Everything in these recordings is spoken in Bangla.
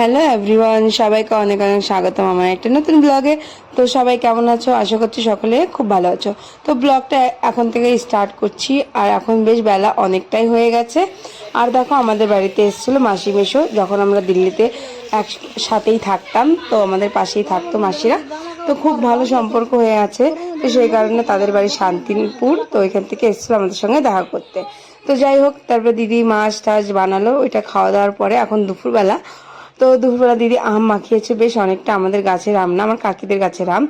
হ্যালো এভরিওয়ান, সবাইকে অনেক অনেক স্বাগতম আমার একটা নতুন ব্লগে। তো সবাই কেমন আছো? আশা করছি সকলে খুব ভালো আছো। তো ব্লগটা এখন থেকে স্টার্ট করছি, আর এখন বেশ বেলা অনেকটাই হয়ে গেছে। আর দেখো, আমাদের বাড়িতে এসেছিল মাসি মেশো। যখন আমরা দিল্লিতে একসাথেই থাকতাম, তো আমাদের পাশেই থাকতো মাসিরা। তো খুব ভালো সম্পর্ক হয়ে আছে। তো সেই কারণে তাদের বাড়ি শান্তিপুর। তো এখান থেকে এসেছিল আমাদের সঙ্গে দেখা করতে। তো যাই হোক, তারপরে দিদি মাছ টাছ বানালো। ওইটা খাওয়া দাওয়ার পরে এখন দুপুরবেলা। তো দুপুরবেলা দিদি আম মাখিয়েছে, বেশ অনেকটা আমাদের গাছের আম না, আমার কাকিদের গাছের আম।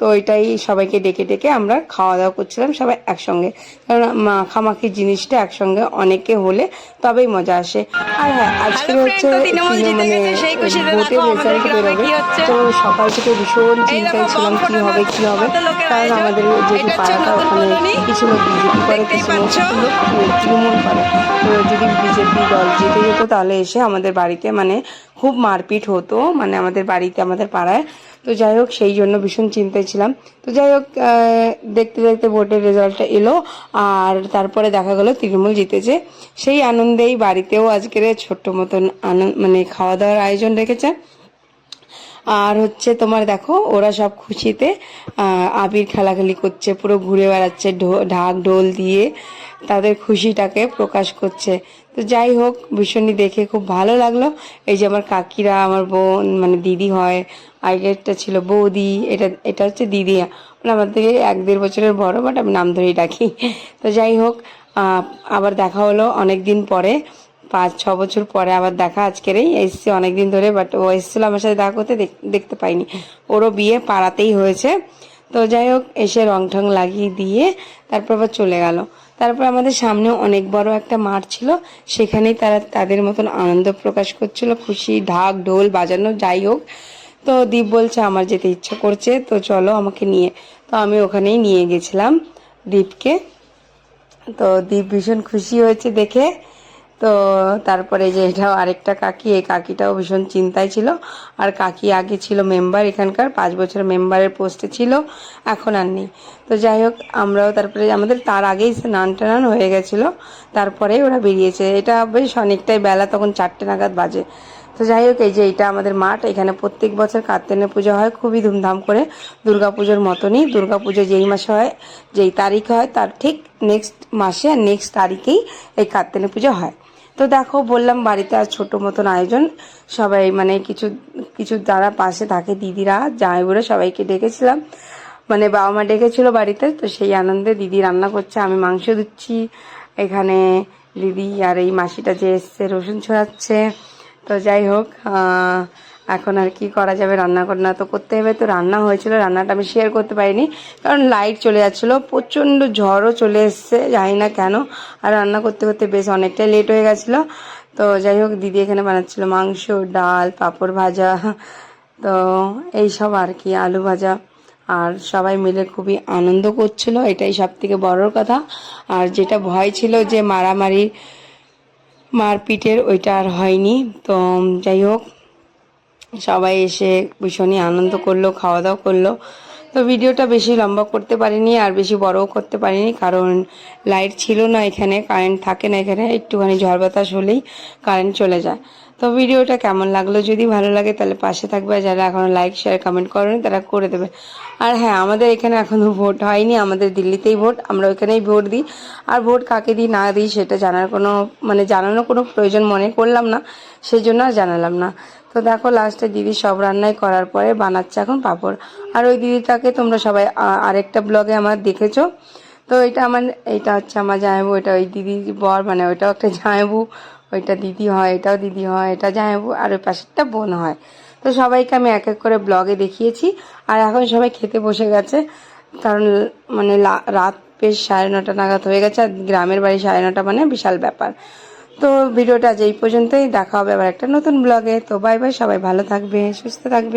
তো এটাই সবাইকে ডেকে ডেকে আমরা খাওয়া দাওয়া করছিলাম সবাই একসঙ্গে। কারণ মাখামাখি জিনিসটা একসঙ্গে অনেকে হলে তবেই মজা আসে। আর হ্যাঁ আজকে হচ্ছে মানে ভোটের রেজাল্ট বেরোবে। তো সকাল থেকে ভীষণ চিন্তায় ছিলাম কি হবে কি হবে। কারণ আমাদের হচ্ছে পাড়াটা ওখানে কিছু লোক বিজেপি করে কিছু লোক তৃণমূল করে। তো যদি বিজেপি দল জিতে যেত তাহলে এসে আমাদের বাড়িতে মানে খুব মারপিট হতো মানে আমাদের বাড়িতে আমাদের পাড়ায়। তো যাই হোক, সেই জন্য ভীষণ চিন্তায় ছিলাম। তো যাই হোক দেখতে দেখতে ভোটের রেজাল্টটা এলো আর তারপরে দেখা গেলো তৃণমূল জিতেছে। সেই আনন্দেই বাড়িতেও আজকের ছোট্ট মতন আনন্দ মানে খাওয়া দাওয়ার আয়োজন রেখেছে। আর হচ্ছে তোমার দেখো, ওরা সব খুশিতে আবির খেলাখেলি করছে, পুরো ঘুরে বেড়াচ্ছে ঢাক ঢোল দিয়ে তাদের খুশিটাকে প্রকাশ করছে। তো যাই হোক, ভীষণই দেখে খুব ভালো লাগল। এই যে আমার কাকিরা, আমার বোন মানে দিদি হয় আগেরটা ছিল বৌদি, এটা এটা হচ্ছে দিদি। মানে আমার থেকে এক দেড় বছরের বড়, বাট আমি নাম ধরেই ডাকি। তো যাই হোক আবার দেখা হলো অনেক দিন পরে। পাঁচ, ছ বছর পরে আবার দেখা আজকেরই এসছে অনেকদিন ধরে বাট ও এসেছিল আমার সাথে দেখা করতে দেখতে পাইনি। ওরও বিয়ে পাড়াতেই হয়েছে। তো যাই হোক, এসে রং ঠং লাগিয়ে দিয়ে তারপর আবার চলে গেল। তারপর আমাদের সামনে অনেক বড় একটা মাঠ ছিল। সেখানেই তারা তাদের মতন আনন্দ প্রকাশ করছিল, খুশি, ঢাক, ঢোল বাজানো, যাই হোক। তো দীপ বলছে, আমার যেতে ইচ্ছা করছে, তো চলো আমাকে নিয়ে। তো আমি ওখানেই নিয়ে গেছিলাম দীপকে। তো দীপ ভীষণ খুশি হয়েছে দেখে। তো তারপরে যে এটাও আরেকটা কাকি, এই কাকিটাও ভীষণ চিন্তায় ছিল। আর কাকি আগে ছিল মেম্বার এখানকার, পাঁচ বছর মেম্বারের পোস্টে ছিল, এখন আর নেই। তো যাই হোক, আমরাও তারপরে আমাদের তার আগেই স্নান টানান হয়ে গেছিল তারপরে ওরা বেরিয়েছে। এটা বেশ অনেকটাই বেলা, তখন চারটে নাগাদ বাজে। তো যাই হোক, এই যে এটা আমাদের মাঠ, এখানে প্রত্যেক বছর কার্তিনের পুজো হয়, খুবই ধুমধাম করে। দুর্গাপুজোর মতনই দুর্গাপুজো যেই মাসে হয়, যেই তারিখে হয়, তার ঠিক নেক্সট মাসে আর নেক্সট তারিখেই এই কার্তিনের পুজো হয়। তো দেখো, বললাম বাড়িতে আর ছোটো মতন আয়োজন। সবাই মানে কিছু কিছু যারা পাশে থাকে, দিদিরা, জামাইবুড়ো, সবাইকে ডেকেছিলাম। মানে বাবা মা ডেকেছিল বাড়িতে, তো সেই আনন্দে দিদি রান্না করছে, আমি মাংস দিচ্ছি। এখানে দিদি আর এই মাসিটা যে এসছে, রসুন ছড়াচ্ছে। তো যাই হোক এখন আর কি করা যাবে? রান্না করনা তো করতে হবে। তো রান্না হয়েছিল, রান্নাটা আমি শেয়ার করতে পারিনি। কারণ লাইট চলে যাচ্ছিল, প্রচণ্ড ঝড়ও চলে এসছে, জানি না কেন। আর রান্না করতে করতে বেশ অনেকটাই লেট হয়ে গেছিল। তো যাই হোক, দিদি এখানে বানাচ্ছিলো মাংস, ডাল, পাঁপড় ভাজা। তো এই সব আর কি, আলু ভাজা। আর সবাই মিলে খুবই আনন্দ করছিল, এটাই সব থেকে বড়র কথা। আর যেটা ভয় ছিল যে মারামারি মারপিটের, ওইটা আর হয়নি। তো যাই হোক সবাই এসে ভীষণই আনন্দ করল খাওয়া দাওয়া করল। তো ভিডিওটা বেশি লম্বা করতে পারিনি আর বেশি বড়ও করতে পারিনি কারণ লাইট ছিল না এখানে কারেন্ট থাকে না এখানে, একটুখানি ঝড় বাতাস হলেই কারেন্ট চলে যায়। তো ভিডিওটা কেমন লাগল? যদি ভালো লাগে তাহলে পাশে থাকবে। যারা এখনও লাইক শেয়ার কমেন্ট করেনি তারা করে দেবে। আর হ্যাঁ আমাদের এখানে এখনও ভোট হয়নি। আমাদের দিল্লিতেই ভোট আমরা ওইখানেই ভোট দিই। আর ভোট কাকে দিই, না দিই, সেটা জানার কোনো মানে জানানোর কোনো প্রয়োজন মনে করলাম না। সেই জন্য আর জানালাম না। তো দেখো লাস্টে দিদি সব রান্নাই করার পরে বানাচ্ছে এখন পাঁপড়। আর ওই দিদিটাকে তোমরা সবাই আরেকটা ব্লগে আমার দেখেছ। তো এটা আমার, এটা হচ্ছে আমার জামাইবু, এটা ওই দিদি বর মানে ওইটাও একটা জামাইবু। ওইটা দিদি হয়, এটাও দিদি হয়, এটা জামাইবু আর ওই পাশেরটা বোন হয়। তো সবাইকে আমি এক এক করে ব্লগে দেখিয়েছি। আর এখন সবাই খেতে বসে গেছে। কারণ মানে রাত বেশ সাড়ে নটা নাগাদ হয়ে গেছে, আর গ্রামের বাড়ি সাড়ে নটা মানে বিশাল ব্যাপার। তো ভিডিওটা আজ এই পর্যন্তই, দেখা হবে আবার একটা নতুন ব্লগে। তো বাই বাই সবাই ভালো থাকবে, সুস্থ থাকবে।